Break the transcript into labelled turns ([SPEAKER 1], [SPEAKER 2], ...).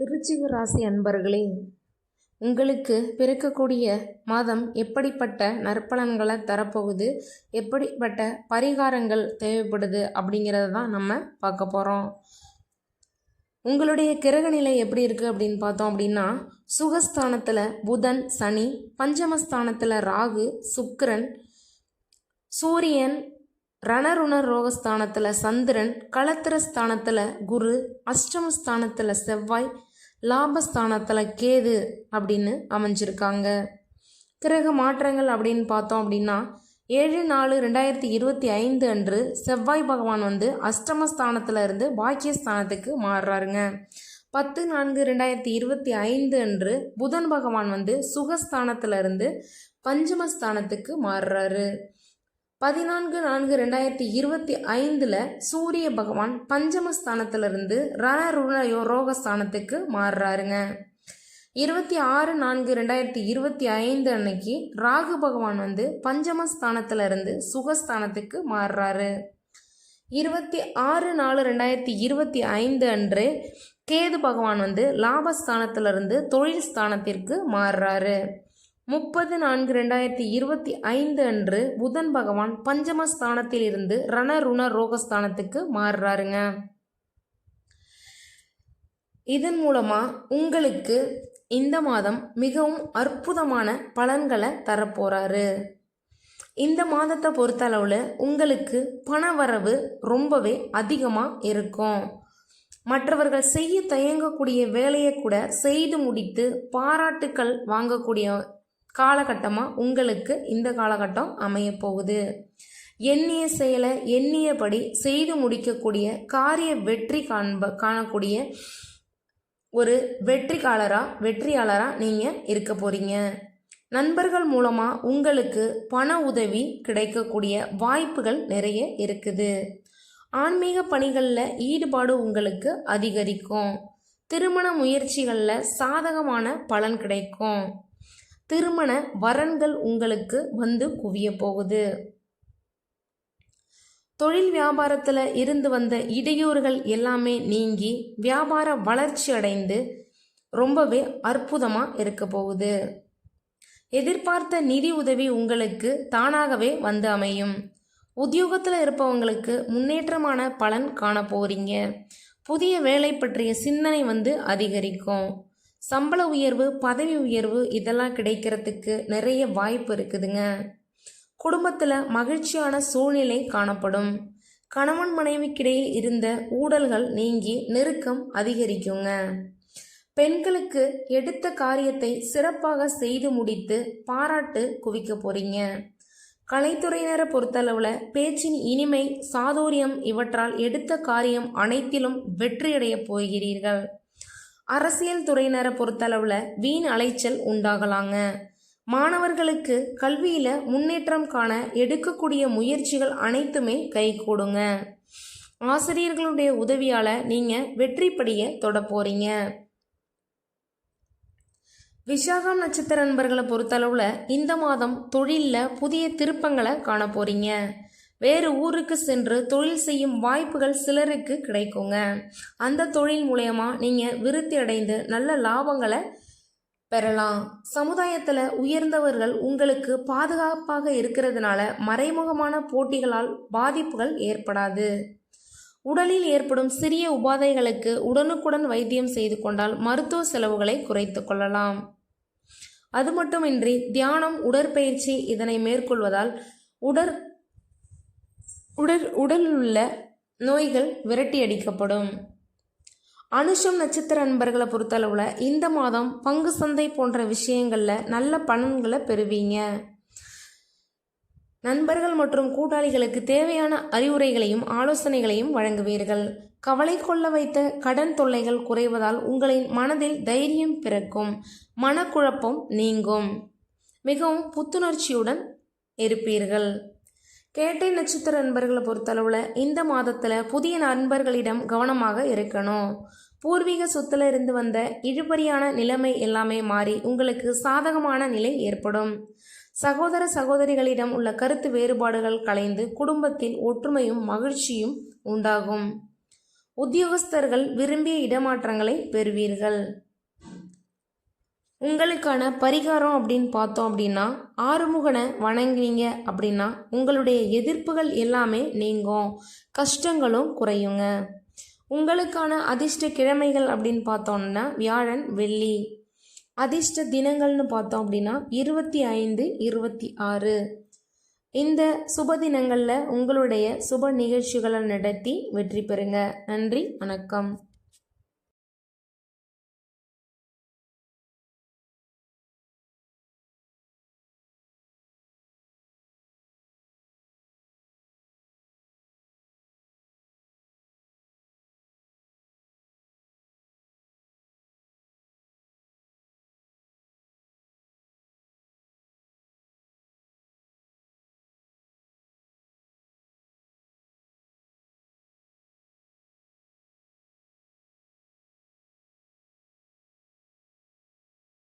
[SPEAKER 1] விருச்சிக ராசி அன்பர்களே உங்களுக்கு பிறக்கக்கூடிய மாதம் எப்படிப்பட்ட நற்பலன்களை தரப்போகுது எப்படிப்பட்ட பரிகாரங்கள் தேவைப்படுது அப்படிங்கிறத தான் நம்ம பார்க்க போகிறோம் உங்களுடைய கிரக நிலை எப்படி இருக்குது அப்படின்னு பார்த்தோம் அப்படின்னா சுகஸ்தானத்தில் புதன் சனி பஞ்சமஸ்தானத்தில் ராகு சுக்கரன் சூரியன் ரணருணர் ரோகஸ்தானத்தில் சந்திரன் களத்திரஸ்தானத்தில் குரு அஷ்டமஸ்தானத்தில் செவ்வாய் லாபஸ்தானத்தில் கேது அப்படின்னு அமைஞ்சிருக்காங்க. கிரக மாற்றங்கள் அப்படின்னு பார்த்தோம் அப்படின்னா ஏழு நாலு ரெண்டாயிரத்தி இருபத்தி ஐந்து அன்று செவ்வாய் பகவான் வந்து அஷ்டமஸ்தானத்தில் இருந்து பாக்கியஸ்தானத்துக்கு மாறுறாருங்க. பத்து நான்கு ரெண்டாயிரத்தி இருபத்தி ஐந்து அன்று புதன் பகவான் வந்து சுகஸ்தானத்தில் இருந்து பஞ்சமஸ்தானத்துக்கு மாறுறாரு. பதினான்கு நான்கு ரெண்டாயிரத்தி இருபத்தி ஐந்தில் சூரிய பகவான் பஞ்சமஸ்தானத்திலிருந்து ரோக ஸ்தானத்துக்கு மாறுறாருங்க. இருபத்தி ஆறு நான்கு ரெண்டாயிரத்தி இருபத்தி ஐந்து அன்னைக்கு ராகு பகவான் வந்து பஞ்சமஸ்தானத்திலிருந்து சுகஸ்தானத்துக்கு மாறுறாரு. இருபத்தி ஆறு நாலு ரெண்டாயிரத்தி இருபத்தி ஐந்து அன்று கேது பகவான் வந்து லாபஸ்தானத்திலிருந்து தொழில் ஸ்தானத்திற்கு மாறுறாரு. முப்பது நான்கு ரெண்டாயிரத்தி இருபத்தி ஐந்து அன்று புதன் பகவான் பஞ்சமஸ்தானத்தில் இருந்து ரணருண ரோகஸ்தானத்துக்கு மாறுறாருங்க. இதன் மூலமாக உங்களுக்கு இந்த மாதம் மிகவும் அற்புதமான பலன்களை தரப்போகிறாரு இந்த மாதத்தை பொறுத்தளவில் உங்களுக்கு பணவரவு ரொம்பவே அதிகமாக இருக்கும். மற்றவர்கள் செய்ய தயங்கக்கூடிய வேலையை கூட செய்து முடித்து பாராட்டுக்கள் வாங்கக்கூடிய காலகட்டமாக உங்களுக்கு இந்த காலகட்டம் அமைய போகுது எண்ணிய செயலை எண்ணியபடி செய்து முடிக்கக்கூடிய காரிய வெற்றி காண்ப காணக்கூடிய ஒரு வெற்றிக்காளராக வெற்றியாளராக நீங்கள் இருக்க போகிறீங்க நண்பர்கள் மூலமாக உங்களுக்கு பண உதவி கிடைக்கக்கூடிய வாய்ப்புகள் நிறைய இருக்குது. ஆன்மீக பணிகளில் ஈடுபாடு உங்களுக்கு அதிகரிக்கும். திருமண முயற்சிகளில் சாதகமான பலன் கிடைக்கும். திருமண வரன்கள் உங்களுக்கு வந்து குவிய போகுது. தொழில் வியாபாரத்தில் இருந்து வந்த இடையூறுகள் எல்லாமே நீங்கி வியாபார வளர்ச்சி அடைந்து ரொம்பவே அற்புதமாக இருக்க போகுது. எதிர்பார்த்த நிதி உதவி உங்களுக்கு தானாகவே வந்து அமையும். உத்தியோகத்தில் இருப்பவங்களுக்கு முன்னேற்றமான பலன் காண போகிறீங்க புதிய வேலை பற்றிய சிந்தனை வந்து அதிகரிக்கும். சம்பள உயர்வு பதவி உயர்வு இதெல்லாம் கிடைக்கிறதுக்கு நிறைய வாய்ப்பு இருக்குதுங்க. குடும்பத்தில் மகிழ்ச்சியான சூழ்நிலை காணப்படும். கணவன் மனைவிக்கிடையில் இருந்த ஊடல்கள் நீங்கி நெருக்கம் அதிகரிக்குங்க. பெண்களுக்கு எடுத்த காரியத்தை சிறப்பாக செய்து முடித்து பாராட்டு குவிக்க போறீங்க. கலைத்துறையினரை பொறுத்தளவில் பேச்சின் இனிமை சாதுரியம் இவற்றால் எடுத்த காரியம் அனைத்திலும் வெற்றியடைய போகிறீர்கள். அரசியல் துறையினரை பொறுத்தளவில் வீண் அலைச்சல் உண்டாகலாங்க. மாணவர்களுக்கு கல்வியில் முன்னேற்றம் காண எடுக்கக்கூடிய முயற்சிகள் அனைத்துமே கைகூடுங்க. ஆசிரியர்களுடைய உதவியால் நீங்கள் வெற்றிப்படிய தொட போகிறீங்க விசாகம் நட்சத்திர நண்பர்களை பொறுத்தளவில் இந்த மாதம் தொழிலில் புதிய திருப்பங்களை காண போகிறீங்க வேறு ஊருக்கு சென்று தொழில் செய்யும் வாய்ப்புகள் சிலருக்கு கிடைக்குங்க. அந்த தொழில் மூலயமா நீங்கள் விருத்தி அடைந்து நல்ல லாபங்களை பெறலாம். சமுதாயத்தில் உயர்ந்தவர்கள் உங்களுக்கு பாதுகாப்பாக இருக்கிறதுனால மறைமுகமான போட்டிகளால் பாதிப்புகள் ஏற்படாது. உடலில் ஏற்படும் சிறிய உபாதைகளுக்கு உடனுக்குடன் வைத்தியம் செய்து கொண்டால் மருத்துவ செலவுகளை குறைத்து கொள்ளலாம். அது மட்டுமின்றி தியானம் உடற்பயிற்சி இதனை மேற்கொள்வதால் உடற் உடல் உடலில் உள்ள நோய்கள் விரட்டி அடிக்கப்படும். அனுஷம் நட்சத்திர அன்பர்களை பொறுத்தளவில் இந்த மாதம் பங்கு சந்தை போன்ற விஷயங்களில் நல்ல பலன்களை பெறுவீங்க. நண்பர்கள் மற்றும் கூட்டாளிகளுக்கு தேவையான அறிவுரைகளையும் ஆலோசனைகளையும் வழங்குவீர்கள். கவலை கொள்ள வைத்த கடன் தொல்லைகள் குறைவதால் உங்களின் மனதில் தைரியம் பிறக்கும். மனக்குழப்பம் நீங்கும். மிகவும் புத்துணர்ச்சியுடன் இருப்பீர்கள். கேட்டை நட்சத்திர நண்பர்களை பொறுத்தளவில் இந்த மாதத்தில் புதிய நண்பர்களிடம் கவனமாக இருக்கணும். பூர்வீக சொத்துல இருந்து வந்த இழுபறியான நிலைமை எல்லாமே மாறி உங்களுக்கு சாதகமான நிலை ஏற்படும். சகோதர சகோதரிகளிடம் உள்ள கருத்து வேறுபாடுகள் கலைந்து குடும்பத்தில் ஒற்றுமையும் மகிழ்ச்சியும் உண்டாகும். உத்தியோகஸ்தர்கள் விரும்பிய இடமாற்றங்களை பெறுவீர்கள். உங்களுக்கான பரிகாரம் அப்படின்னு பார்த்தோம் அப்படின்னா ஆறுமுகனை வணங்கினீங்க அப்படின்னா உங்களுடைய எதிர்ப்புகள் எல்லாமே நீங்கும். கஷ்டங்களும் குறையுங்க. உங்களுக்கான அதிர்ஷ்ட கிழமைகள் அப்படின்னு பார்த்தோம்னா வியாழன் வெள்ளி. அதிர்ஷ்ட தினங்கள்னு பார்த்தோம் அப்படின்னா இருபத்தி ஐந்து இருபத்தி ஆறு. இந்த சுப தினங்களில் உங்களுடைய சுப நிகழ்ச்சிகளை நடத்தி வெற்றி பெறுங்க. நன்றி வணக்கம்.